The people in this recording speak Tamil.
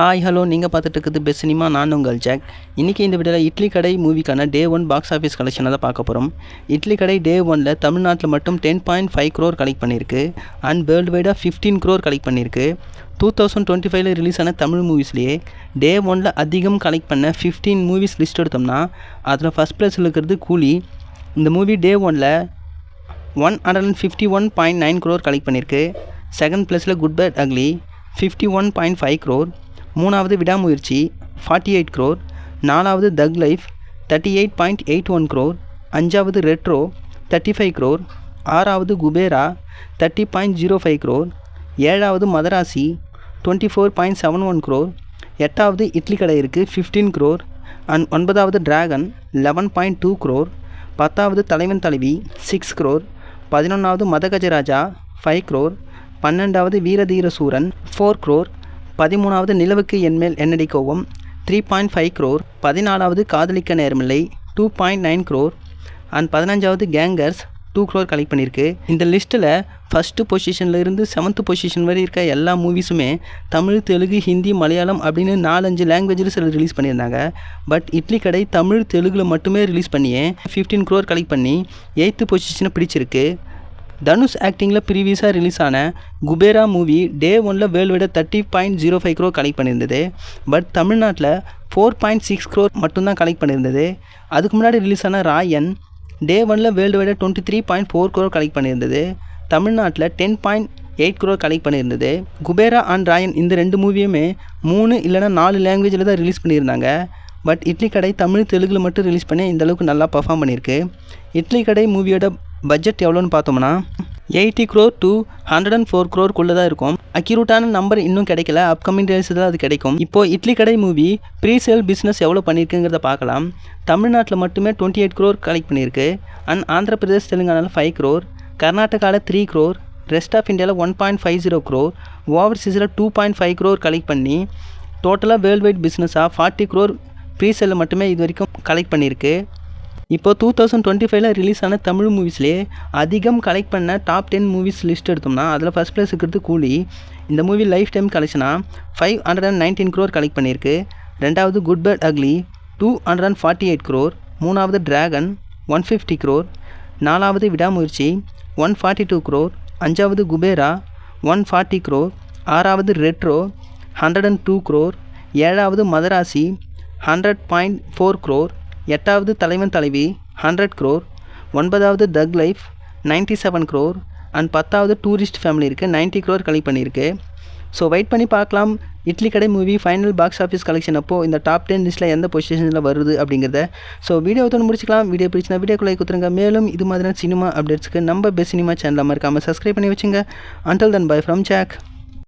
ஹாய் ஹலோ நீங்கள் பார்த்துட்டு இருக்குது பெஸ்ட் சினிமா நான் உங்கள் ஜாக். இன்றைக்கி இந்த வீடியோவில் இட்லி கடை மூவிக்கான டே ஒன் பாக்ஸ் ஆஃபீஸ் கலெக்ஷனை தான் பார்க்க போகிறோம் இட்லி கடை டே ஒனில் தமிழ்நாட்டில் மட்டும் ten point five crore collect பண்ணியிருக்கு அண்ட் வேர்ல்டு வைடாக ஃபிஃப்டீன் க்ரோர் கலெக்ட் பண்ணியிருக்கு டூ தௌசண்ட் டுவெண்ட்டி ஃபைவ்ல ரிலீஸ் ஆன தமிழ் மூவிஸ்லேயே டே ஒனில் அதிகம் கலெக்ட் பண்ண ஃபிஃப்டீன் மூவிஸ் லிஸ்ட் எடுத்தோம்னா அதில் ஃபஸ்ட் ப்ளேஸில் இருக்கிறது கூலி. இந்த மூவி டே ஒனில் one hundred and fifty one point nine crore collect பண்ணியிருக்கு செகண்ட் ப்ளேஸில் Good Bad Ugly fifty one point five crore மூணாவது விடாமுயற்சி ஃபார்ட்டி எயிட் க்ரோர் நாலாவது Thug Life thirty eight point eight one crore அஞ்சாவது ரெட்ரோ தேர்ட்டி ஃபைவ் க்ரோர் ஆறாவது Kuberaa thirty point zero five crore ஏழாவது Madharaasi twenty four point seven one crore எட்டாவது இட்லி கடை இருக்குது ஃபிஃப்டீன் க்ரோர் அண்ட் ஒன்பதாவது Dragon eleven point two crore பத்தாவது தலைவன் தலைவி சிக்ஸ் க்ரோர் பதினொன்றாவது மதகஜராஜா ஃபைவ் க்ரோர் பன்னெண்டாவது வீரதீர சூரன் ஃபோர் க்ரோர் பதிமூணாவது நிலவுக்கு என்மேல் என்னடி கோவம் த்ரீ பாயிண்ட் ஃபைவ் க்ரோர் பதினாலாவது காதலிக்க நேரமில்லை. Two point nine crore and பதினஞ்சாவது கேங்கர்ஸ் டூ க்ரோர் கலெக்ட் பண்ணியிருக்கு. இந்த லிஸ்ட்டில் ஃபஸ்ட்டு பொசிஷனில் இருந்து செவன்த்து பொசிஷன் வரை இருக்க எல்லா மூவிஸுமே தமிழ் தெலுங்கு ஹிந்தி மலையாளம் அப்படின்னு நாலஞ்சு லாங்குவேஜில் சில ரிலீஸ் பண்ணியிருந்தாங்க. பட் இட்லி கடை தமிழ் தெலுங்கில் மட்டுமே ரிலீஸ் பண்ணியே ஃபிஃப்டீன் க்ரோர் கலெக்ட் பண்ணி எயித்து பொசிஷனை பிடிச்சிருக்கு. தனுஷ் ஆக்டிங்கில் ப்ரீவியஸாக ரிலீஸ் ஆன குபேரா மூவி டே ஒனில் world thirty point zero five crore collect பண்ணியிருந்தது. But தமிழ்நாட்டில் ஃபோர் பாயிண்ட் சிக்ஸ் க்ரோர் மட்டும்தான் கலெக்ட் பண்ணியிருந்தது. அதுக்கு முன்னாடி ரிலீஸ் ஆன ராயன் டே ஒனில் world twenty three point four crore collect பண்ணியிருந்தது. தமிழ்நாட்டில் ten point eight crore collect பண்ணியிருந்தது. Kubera and Raayan இந்த ரெண்டு மூவியுமே மூணு இல்லைனா நாலு லாங்குவேஜில் தான் ரிலீஸ் பண்ணியிருந்தாங்க. பட் இட்லி கடை தமிழ் தெலுங்கில் மட்டும் ரிலீஸ் பண்ணி இந்தளவுக்கு நல்லா பர்ஃபார்ம் பண்ணியிருக்கு. இட்லி கடை மூவியோட பட்ஜெட் எவ்வளோன்னு பார்த்தோம்னா eighty crore two hundred and four க்ரோருக்குள்ளே தான் இருக்கும். அக்யூரேட்டான நம்பர் இன்னும் கிடைக்கல. அப்கமிங் டேஸ் தான் அது கிடைக்கும். இப்போ idli Kadai movie pre sale business எவ்வளோ பண்ணியிருக்குங்கிறத பார்க்கலாம். தமிழ்நாட்டில் மட்டுமே டுவெண்ட்டி எயிட் க்ரோர் கலெக்ட் பண்ணியிருக்கு. அண்ட் ஆந்திர பிரதேஷ் தெலுங்கானாவில் ஃபைவ் க்ரோர் கர்நாடகாவில் த்ரீ க்ரோர் ரெஸ்ட் ஆஃப் இந்தியாவில் one point five zero crore ஓவர்சீஸில் two point five crore collect பண்ணி டோட்டலாக வேர்ல்டு வைட் பிஸ்னஸாக ஃபார்ட்டி க்ரோர் ப்ரீ சேலில் மட்டுமே இது வரைக்கும் கலெக்ட் பண்ணியிருக்கு. இப்போ டூ தௌசண்ட் டுவெண்ட்டி ஃபைவ்ல ரிலீஸ் ஆன தமிழ் மூவிஸ்லேயே அதிகம் கலெக்ட் பண்ண டாப் டென் மூவிஸ் லிஸ்ட் எடுத்தோம்னா அதில் ஃபஸ்ட் ப்ளேஸ் இருக்கிறது கூலி. இந்த movie life time கலெக்ஷனாக five hundred and nineteen crore collect பண்ணியிருக்கு. ரெண்டாவது Good Bad Ugly two hundred and forty eight crore மூணாவது டிராகன் ஒன் ஃபிஃப்டி க்ரோர் நாலாவது விடாமுயற்சி ஒன் ஃபார்ட்டி டூ க்ரோர் அஞ்சாவது குபேரா ஒன் ஃபார்ட்டி க்ரோர் ஆறாவது Retro hundred and two crore ஏழாவது Madharaasi hundred point four crore எட்டாவது தலைவன் தலைவி ஹண்ட்ரட் க்ரோர் ஒன்பதாவது Thug Life ninety seven crore and பத்தாவது டூரிஸ்ட் ஃபேமிலி இருக்குது நைன்ட்டி க்ரோர் கலெக்ட் பண்ணியிருக்கு. ஸோ வெயிட் பண்ணி பார்க்கலாம். Idli Kadai movie final box office collection அப்போது இந்த டாப் டென் லிஸ்ட்டில் எந்த பொசிஷனில் வருது அப்படிங்கிறத. ஸோ வீடியோ வந்து முடிச்சிக்கலாம். வீடியோ பிடிச்சினா வீடியோக்குள்ளே கொடுத்துருங்க மேலும் இது மாதிரியான சினிமா அப்டேட்ஸ்க்கு நம்ம பெஸ்ட் சினிமா சேனலாக இருக்காமல் சப்ஸ்கிரைப் பண்ணி வச்சுங்க. Until then bye from Jack